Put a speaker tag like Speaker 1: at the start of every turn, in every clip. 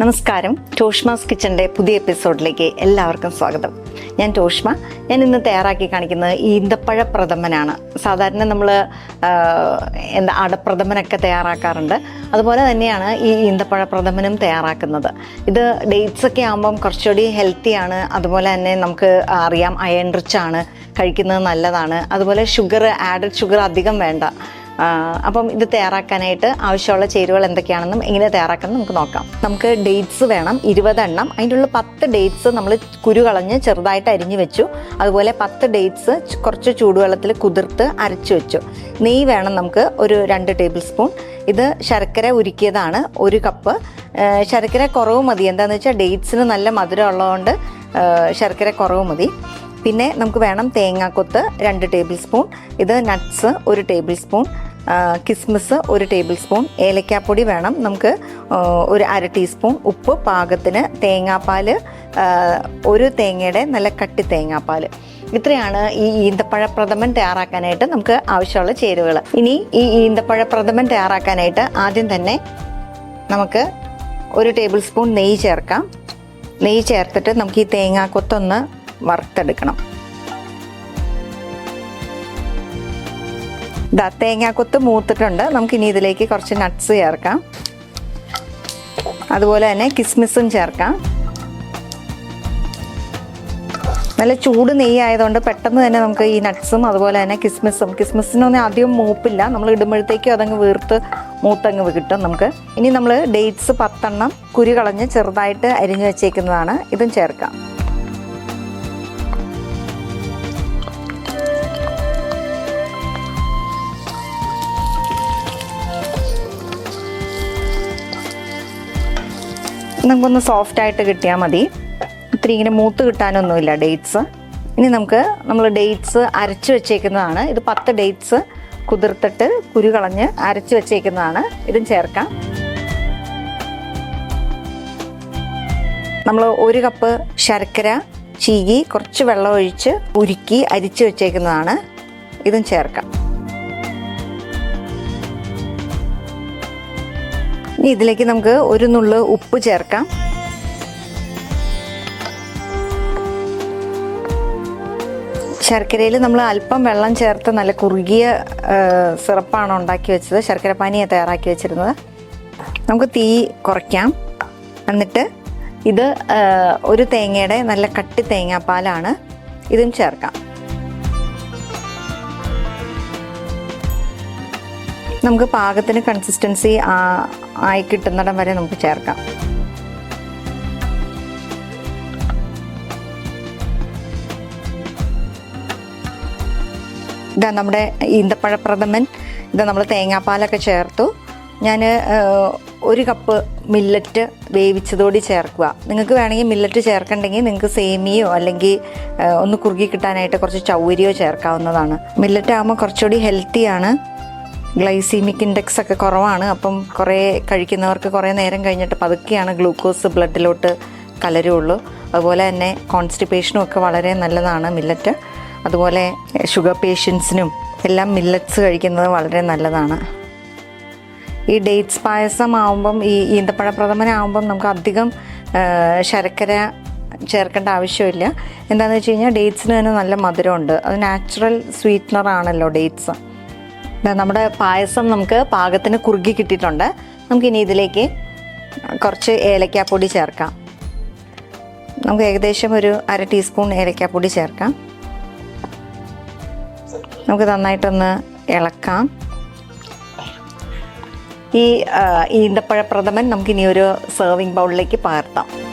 Speaker 1: നമസ്കാരം. ടോഷ്മാസ് കിച്ചന്റെ പുതിയ എപ്പിസോഡിലേക്ക് എല്ലാവർക്കും സ്വാഗതം. ഞാൻ ടോഷ്മ. ഞാൻ ഇന്ന് തയ്യാറാക്കി കാണിക്കുന്നത് ഈന്തപ്പഴ പ്രഥമനാണ്. സാധാരണ നമ്മൾ എന്താ അടപ്രഥമനൊക്കെ തയ്യാറാക്കാറുണ്ട്. അതുപോലെ തന്നെയാണ് ഈ ഈന്തപ്പഴ പ്രഥമനും തയ്യാറാക്കുന്നത്. ഇത് ഡേറ്റ്സ് ഒക്കെ ആകുമ്പം കുറച്ചുകൂടി ഹെൽത്തിയാണ് അതുപോലെ തന്നെ നമുക്ക് അറിയാം അയൺ റിച്ച് ആണ്. കഴിക്കുന്നത് നല്ലതാണ്. അതുപോലെ ഷുഗർ ആഡഡ് ഷുഗർ അധികം വേണ്ട. അപ്പം ഇത് തയ്യാറാക്കാനായിട്ട് ആവശ്യമുള്ള ചേരുവകൾ എന്തൊക്കെയാണെന്നും എങ്ങനെ തയ്യാറാക്കണം നമുക്ക് നോക്കാം. നമുക്ക് ഡേറ്റ്സ് വേണം ഇരുപതെണ്ണം. അതിന്റെ ഉള്ളിൽ പത്ത് ഡേറ്റ്സ് നമ്മൾ കുരു കളഞ്ഞ് ചെറുതായിട്ട് അരിഞ്ഞു വെച്ചു. അതുപോലെ പത്ത് ഡേറ്റ്സ് കുറച്ച് ചൂടുവെള്ളത്തിൽ കുതിർത്ത് അരച്ചു വെച്ചു. നെയ്യ് വേണം നമുക്ക് ഒരു രണ്ട് ടേബിൾ സ്പൂൺ ഇത് ശർക്കര ഉരുക്കിയതാണ് ഒരു കപ്പ്. ശർക്കര കുറവ് മതി. എന്താണെന്ന് വെച്ചാൽ ഡേറ്റ്സിന് നല്ല മധുരം ഉള്ളതുകൊണ്ട് ശർക്കര കുറവ് മതി. പിന്നെ നമുക്ക് വേണം തേങ്ങാക്കൊത്ത് രണ്ട് ടേബിൾ സ്പൂൺ ഇത് നട്ട്സ് ഒരു ടേബിൾ സ്പൂൺ കിസ്മിസ് ഒരു ടേബിൾ സ്പൂൺ ഏലക്കാപ്പൊടി വേണം. നമുക്ക് ഒരു അര ടീസ്പൂൺ ഉപ്പ് പാകത്തിന് തേങ്ങാപ്പാൽ ഒരു തേങ്ങയുടെ നല്ല കട്ടി തേങ്ങാപ്പാൽ ഇത്രയാണ് ഈ ഈന്തപ്പഴ പ്രഥമൻ തയ്യാറാക്കാനായിട്ട് നമുക്ക് ആവശ്യമുള്ള ചേരുവകൾ ഇനി ഈ ഈന്തപ്പഴ പ്രഥമൻ തയ്യാറാക്കാനായിട്ട് ആദ്യം തന്നെ നമുക്ക് ഒരു ടേബിൾ സ്പൂൺ നെയ്യ് ചേർക്കാം. നെയ്യ് ചേർത്തിട്ട് നമുക്ക് ഈ തേങ്ങാക്കൊത്തൊന്ന് വറുത്തെടുക്കണം. ഇതാ തേങ്ങാക്കൊത്ത് മൂത്തിട്ടുണ്ട്. നമുക്കിനി ഇതിലേക്ക് കുറച്ച് നട്ട്സ് ചേർക്കാം. അതുപോലെ തന്നെ കിസ്മിസും ചേർക്കാം. നല്ല ചൂട് നെയ്യ് ആയതുകൊണ്ട് പെട്ടെന്ന് തന്നെ നമുക്ക് ഈ നട്ട്സും അതുപോലെ തന്നെ കിസ്മിസും. കിസ്മിസിനൊന്നും ആദ്യം മൂപ്പില്ല. നമ്മൾ ഇടുമ്പോഴത്തേക്കും അതങ്ങ് വീർത്ത് മൂത്തങ്ങ് കിട്ടും നമുക്ക്. ഇനി നമ്മൾ ഡേറ്റ്സ് പത്തെണ്ണം കുരു കളഞ്ഞ് ചെറുതായിട്ട് അരിഞ്ഞു വെച്ചേക്കുന്നതാണ്. ഇതും ചേർക്കാം. നമുക്കൊന്ന് സോഫ്റ്റ് ആയിട്ട് കിട്ടിയാൽ മതി. ഇത്തിരി ഇങ്ങനെ മൂത്ത് കിട്ടാനൊന്നുമില്ല ഡേറ്റ്സ് ഇനി നമുക്ക് നമ്മൾ ഡേറ്റ്സ് അരച്ച് വെച്ചേക്കുന്നതാണ്. ഇത് പത്ത് ഡേറ്റ്സ് കുതിർത്തിട്ട് കുരു കളഞ്ഞ് അരച്ച് വെച്ചേക്കുന്നതാണ്. ഇതും ചേർക്കാം. നമ്മൾ ഒരു കപ്പ് ശർക്കര ചീകി കുറച്ച് വെള്ളം ഒഴിച്ച് ഉരുക്കി അരിച്ച് വെച്ചേക്കുന്നതാണ്. ഇതും ചേർക്കാം. ഇനി ഇതിലേക്ക് നമുക്ക് ഒരു നുള്ള് ഉപ്പ് ചേർക്കാം. ശർക്കരയിൽ നമ്മൾ അല്പം വെള്ളം ചേർത്ത് നല്ല കുറുകിയ സിറപ്പാണ് ഉണ്ടാക്കി വെച്ചത്. ശർക്കര പാനിയാണ് തയ്യാറാക്കി വെച്ചിരുന്നത്. നമുക്ക് തീ കുറയ്ക്കാം. എന്നിട്ട് ഇത് ഒരു തേങ്ങയുടെ നല്ല കട്ടി തേങ്ങാപ്പാലാണ്. ഇതും ചേർക്കാം. നമുക്ക് പാകത്തിന് കൺസിസ്റ്റൻസി ആയി കിട്ടുന്നിടം വരെ നമുക്ക് ചേർക്കാം. ഇതാ നമ്മുടെ ഈന്തപ്പഴപ്രഥമൻ ഇത് നമ്മൾ തേങ്ങാപ്പാലൊക്കെ ചേർത്തു. ഞാൻ ഒരു കപ്പ് മില്ലറ്റ് വേവിച്ചതോടി ചേർക്കുക. നിങ്ങൾക്ക് വേണമെങ്കിൽ മില്ലറ്റ് ചേർക്കണ്ടെങ്കിൽ നിങ്ങൾക്ക് സേമിയോ അല്ലെങ്കിൽ ഒന്ന് കുറുകി കിട്ടാനായിട്ട് കുറച്ച് ചൗരിയോ ചേർക്കാവുന്നതാണ്. മില്ലറ്റ് ആകുമ്പോൾ കുറച്ചുകൂടി ഹെൽത്തിയാണ് ഗ്ലൈസീമിക് ഇൻഡെക്സ് ഒക്കെ കുറവാണ്. അപ്പം കുറേ കഴിക്കുന്നവർക്ക് കുറേ നേരം കഴിഞ്ഞിട്ട് പതുക്കെയാണ് ഗ്ലൂക്കോസ് ബ്ലഡിലോട്ട് കലരുള്ളൂ. അതുപോലെ തന്നെ കോൺസ്റ്റിപ്പേഷനും ഒക്കെ വളരെ നല്ലതാണ് മില്ലറ്റ്. അതുപോലെ ഷുഗർ പേഷ്യൻസിനും എല്ലാം മില്ലറ്റ്സ് കഴിക്കുന്നത് വളരെ നല്ലതാണ്. ഈ ഡേറ്റ്സ് പായസം ആവുമ്പം ഈ ഈന്തപ്പഴ പ്രഥമനാവുമ്പം നമുക്ക് അധികം ശർക്കര ചേർക്കേണ്ട ആവശ്യമില്ല. എന്താണെന്ന് വെച്ച് കഴിഞ്ഞാൽ ഡേറ്റ്സിന് തന്നെ നല്ല മധുരമുണ്ട്. അത് നാച്ചുറൽ സ്വീറ്റ്നർ ആണല്ലോ ഡേറ്റ്സ്. നമ്മുടെ പായസം നമുക്ക് പാകത്തിന് കുറുകി കിട്ടിയിട്ടുണ്ട്. നമുക്കിനി ഇതിലേക്ക് കുറച്ച് ഏലക്കാപ്പൊടി ചേർക്കാം. നമുക്ക് ഏകദേശം ഒരു അര ടീസ്പൂൺ ഏലക്കാപ്പൊടി ചേർക്കാം. നമുക്ക് നന്നായിട്ടൊന്ന് ഇളക്കാം. ഈ ഈന്തപ്പഴ പ്രഥമൻ നമുക്കിനി ഒരു സെർവിങ് ബൗളിലേക്ക് പകർത്താം.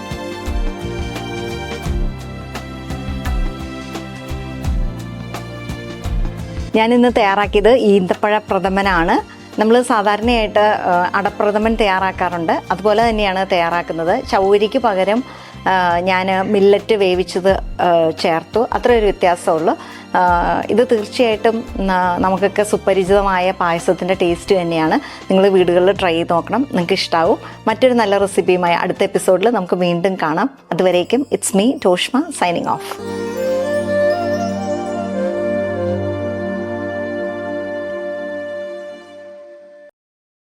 Speaker 1: ഞാനിന്ന് തയ്യാറാക്കിയത് ഈന്തപ്പഴ പ്രഥമനാണ്. നമ്മൾ സാധാരണയായിട്ട് അടപ്രഥമൻ തയ്യാറാക്കാറുണ്ട്. അതുപോലെ തന്നെയാണ് തയ്യാറാക്കുന്നത്. ചൗരിക്ക് പകരം ഞാൻ മില്ലറ്റ് വേവിച്ചത് ചേർത്തു. അത്ര ഒരു വ്യത്യാസമുള്ളൂ. ഇത് തീർച്ചയായിട്ടും നമുക്കൊക്കെ സുപരിചിതമായ പായസത്തിന്റെ ടേസ്റ്റ് തന്നെയാണ്. നിങ്ങൾ വീടുകളിൽ ട്രൈ ചെയ്ത് നോക്കണം. നിങ്ങൾക്ക് ഇഷ്ടാവും. മറ്റൊരു നല്ല റെസിപ്പിയുമായി അടുത്ത എപ്പിസോഡിൽ നമുക്ക് വീണ്ടും കാണാം. അതുവരേക്കും it's me Toshma signing off.